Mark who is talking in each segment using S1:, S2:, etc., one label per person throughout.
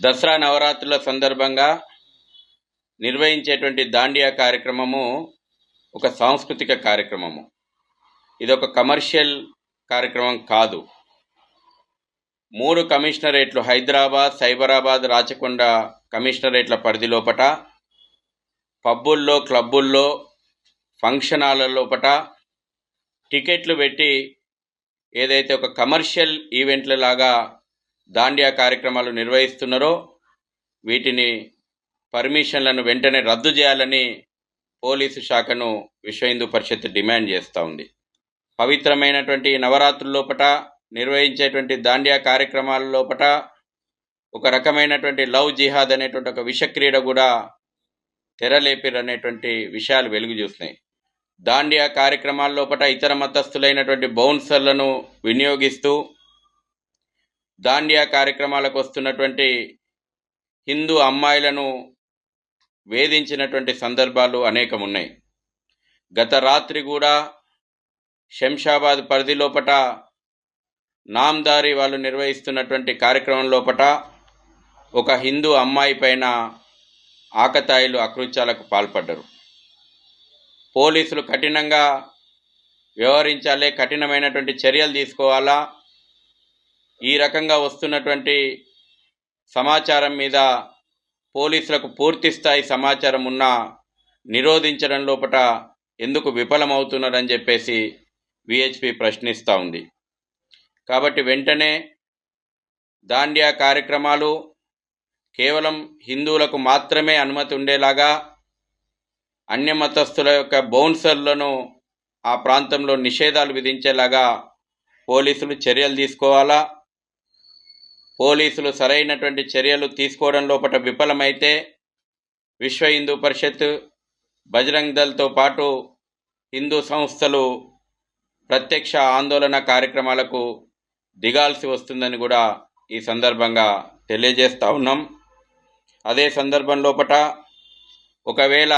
S1: దసరా నవరాత్రుల సందర్భంగా నిర్వహించేటువంటి దాండియా కార్యక్రమము ఒక సాంస్కృతిక కార్యక్రమము. ఇది ఒక కమర్షియల్ కార్యక్రమం కాదు. మూడు కమిషనరేట్లు హైదరాబాద్ సైబరాబాద్ రాచకొండ కమిషనరేట్ల పరిధి లోపట పబ్బుల్లో క్లబ్బుల్లో ఫంక్షన్ హాల్ల లోపట టికెట్లు పెట్టి ఏదైతే ఒక కమర్షియల్ ఈవెంట్ల లాగా దాండియా కార్యక్రమాలు నిర్వహిస్తున్నారో వీటిని పర్మిషన్లను వెంటనే రద్దు చేయాలని పోలీసు శాఖను విశ్వ హిందూ పరిషత్ డిమాండ్ చేస్తూ ఉంది. పవిత్రమైనటువంటి నవరాత్రుల లోపట నిర్వహించేటువంటి దాండియా కార్యక్రమాల లోపట ఒక రకమైనటువంటి లవ్ జిహాద్ అనేటువంటి ఒక విషక్రీడ కూడా తెరలేపిర్ అనేటువంటి విషయాలు వెలుగు చూస్తున్నాయి. దాండియా కార్యక్రమాల లోపల ఇతర మతస్థులైనటువంటి బౌన్సర్లను వినియోగిస్తూ దాండియా కార్యక్రమాలకు వస్తున్నటువంటి హిందూ అమ్మాయిలను వేధించినటువంటి సందర్భాలు అనేకం ఉన్నాయి గత రాత్రి కూడా శంషాబాద్ పరిధి లోపట నామ్దారి వాళ్ళు నిర్వహిస్తున్నటువంటి కార్యక్రమం లోపట ఒక హిందూ అమ్మాయి పైన ఆకతాయిలు అకృత్యాలకు పాల్పడ్డరు. పోలీసులు కఠినంగా వ్యవహరించాలి కఠినమైనటువంటి చర్యలు తీసుకోవాలా ఈ రకంగా వస్తున్నటువంటి సమాచారం మీద పోలీసులకు పూర్తి స్థాయి సమాచారం ఉన్నా నిరోధించడం లోపట ఎందుకు విఫలమవుతున్నారని చెప్పేసి విహెచ్పి ప్రశ్నిస్తూ ఉంది. కాబట్టి వెంటనే దాండియా కార్యక్రమాలు కేవలం హిందువులకు మాత్రమే అనుమతి ఉండేలాగా అన్య మతస్థుల యొక్క బౌన్సర్లను ఆ ప్రాంతంలో నిషేధాలు విధించేలాగా పోలీసులు చర్యలు తీసుకోవాలా? పోలీసులు సరైనటువంటి చర్యలు తీసుకోవడం లోపల విఫలమైతే విశ్వ హిందూ పరిషత్ బజరంగ్ దళ్తో పాటు హిందూ సంస్థలు ప్రత్యక్ష ఆందోళన కార్యక్రమాలకు దిగాల్సి వస్తుందని కూడా ఈ సందర్భంగా తెలియజేస్తూ ఉన్నాం. అదే సందర్భం లోపల ఒకవేళ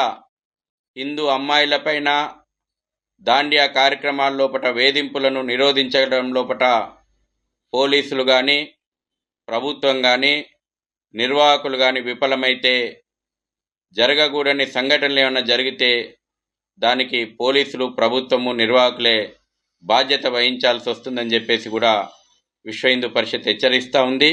S1: హిందూ అమ్మాయిలపైన దాండియా కార్యక్రమాల లోపల వేధింపులను నిరోధించడం లోపట పోలీసులు కానీ ప్రభుత్వం కానీ నిర్వాహకులు కానీ విఫలమైతే జరగకూడని సంఘటనలు ఏమైనా జరిగితే దానికి పోలీసులు ప్రభుత్వము నిర్వాహకులే బాధ్యత వహించాల్సి వస్తుందని చెప్పేసి కూడా విశ్వ హిందూ పరిషత్ హెచ్చరిస్తూ ఉంది.